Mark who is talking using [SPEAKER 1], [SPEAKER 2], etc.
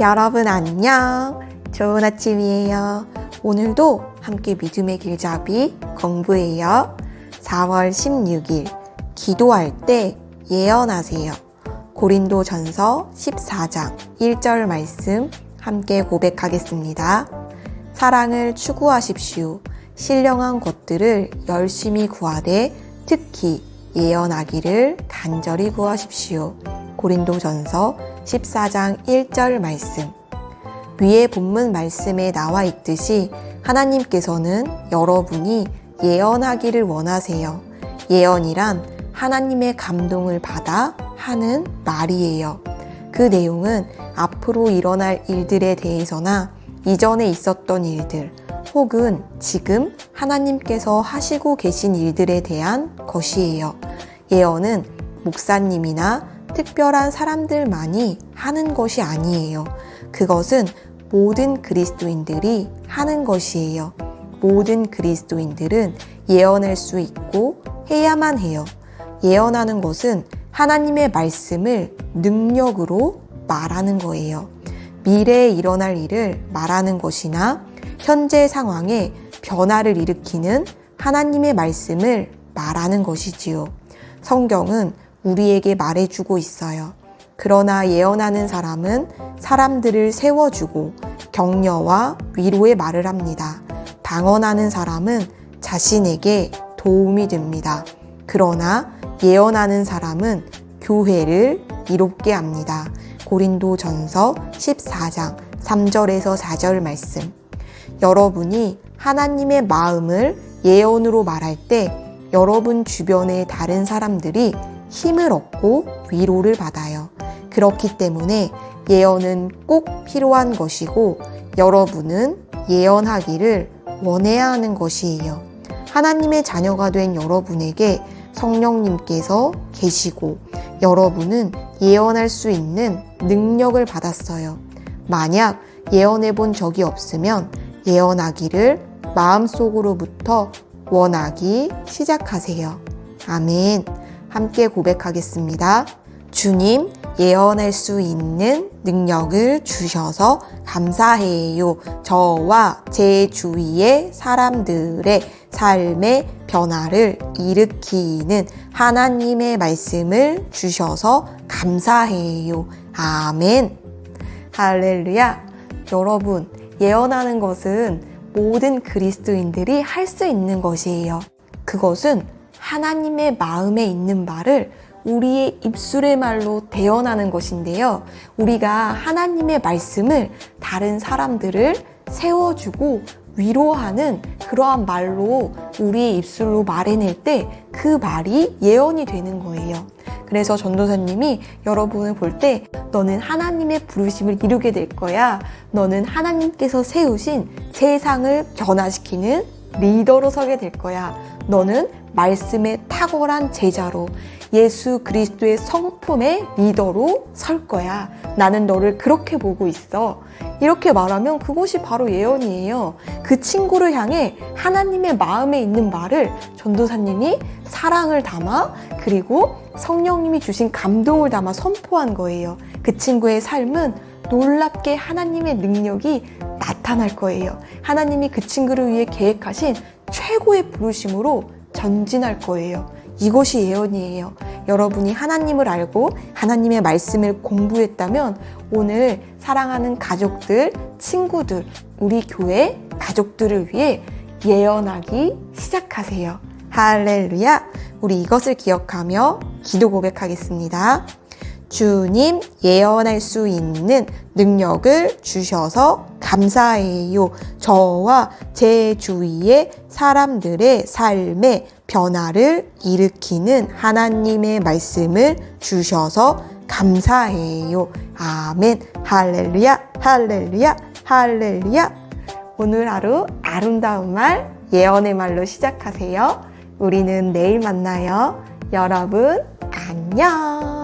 [SPEAKER 1] 여러분 안녕. 좋은 아침이에요. 오늘도 함께 믿음의 길잡이 공부해요. 4월 16일 기도할 때 예언하세요. 고린도 전서 14장 1절 말씀 함께 고백하겠습니다. 사랑을 추구하십시오. 신령한 것들을 열심히 구하되 특히 예언하기를 간절히 구하십시오. 고린도 전서 14장 1절 말씀. 위의 본문 말씀에 나와 있듯이 하나님께서는 여러분이 예언하기를 원하세요. 예언이란 하나님의 감동을 받아 하는 말이에요. 그 내용은 앞으로 일어날 일들에 대해서나 이전에 있었던 일들, 혹은 지금 하나님께서 하시고 계신 일들에 대한 것이에요. 예언은 목사님이나 특별한 사람들만이 하는 것이 아니에요. 그것은 모든 그리스도인들이 하는 것이에요. 모든 그리스도인들은 예언할 수 있고 해야만 해요. 예언하는 것은 하나님의 말씀을 능력으로 말하는 거예요. 미래에 일어날 일을 말하는 것이나 현재 상황에 변화를 일으키는 하나님의 말씀을 말하는 것이지요. 성경은 우리에게 말해주고 있어요. 그러나 예언하는 사람은 사람들을 세워주고 격려와 위로의 말을 합니다. 방언하는 사람은 자신에게 도움이 됩니다. 그러나 예언하는 사람은 교회를 이롭게 합니다. 고린도 전서 14장 3절에서 4절 말씀. 여러분이 하나님의 마음을 예언으로 말할 때 여러분 주변의 다른 사람들이 힘을 얻고 위로를 받아요. 그렇기 때문에 예언은 꼭 필요한 것이고 여러분은 예언하기를 원해야 하는 것이에요. 하나님의 자녀가 된 여러분에게 성령님께서 계시고 여러분은 예언할 수 있는 능력을 받았어요. 만약 예언해 본 적이 없으면 예언하기를 마음속으로부터 원하기 시작하세요. 아멘. 함께 고백하겠습니다. 주님, 예언할 수 있는 능력을 주셔서 감사해요. 저와 제 주위의 사람들의 삶의 변화를 일으키는 하나님의 말씀을 주셔서 감사해요. 아멘. 할렐루야. 여러분, 예언하는 것은 모든 그리스도인들이 할 수 있는 것이에요. 그것은 하나님의 마음에 있는 말을 우리의 입술의 말로 대언하는 것인데요. 우리가 하나님의 말씀을 다른 사람들을 세워주고 위로하는 그러한 말로 우리의 입술로 말해낼 때 그 말이 예언이 되는 거예요. 그래서 전도사님이 여러분을 볼 때 너는 하나님의 부르심을 이루게 될 거야. 너는 하나님께서 세우신 세상을 변화시키는 리더로 서게 될 거야. 너는 말씀의 탁월한 제자로 예수 그리스도의 성품의 리더로 설 거야. 나는 너를 그렇게 보고 있어. 이렇게 말하면 그것이 바로 예언이에요. 그 친구를 향해 하나님의 마음에 있는 말을 전도사님이 사랑을 담아 그리고 성령님이 주신 감동을 담아 선포한 거예요. 그 친구의 삶은 놀랍게 하나님의 능력이 나타날 거예요. 하나님이 그 친구를 위해 계획하신 최고의 부르심으로 전진할 거예요. 이것이 예언이에요. 여러분이 하나님을 알고 하나님의 말씀을 공부했다면 오늘 사랑하는 가족들, 친구들, 우리 교회 가족들을 위해 예언하기 시작하세요. 할렐루야! 우리 이것을 기억하며 기도 고백하겠습니다. 주님 예언할 수 있는 능력을 주셔서 감사해요. 저와 제 주위의 사람들의 삶의 변화를 일으키는 하나님의 말씀을 주셔서 감사해요. 아멘. 할렐루야, 할렐루야, 할렐루야. 오늘 하루 아름다운 말, 예언의 말로 시작하세요. 우리는 내일 만나요. 여러분, 안녕.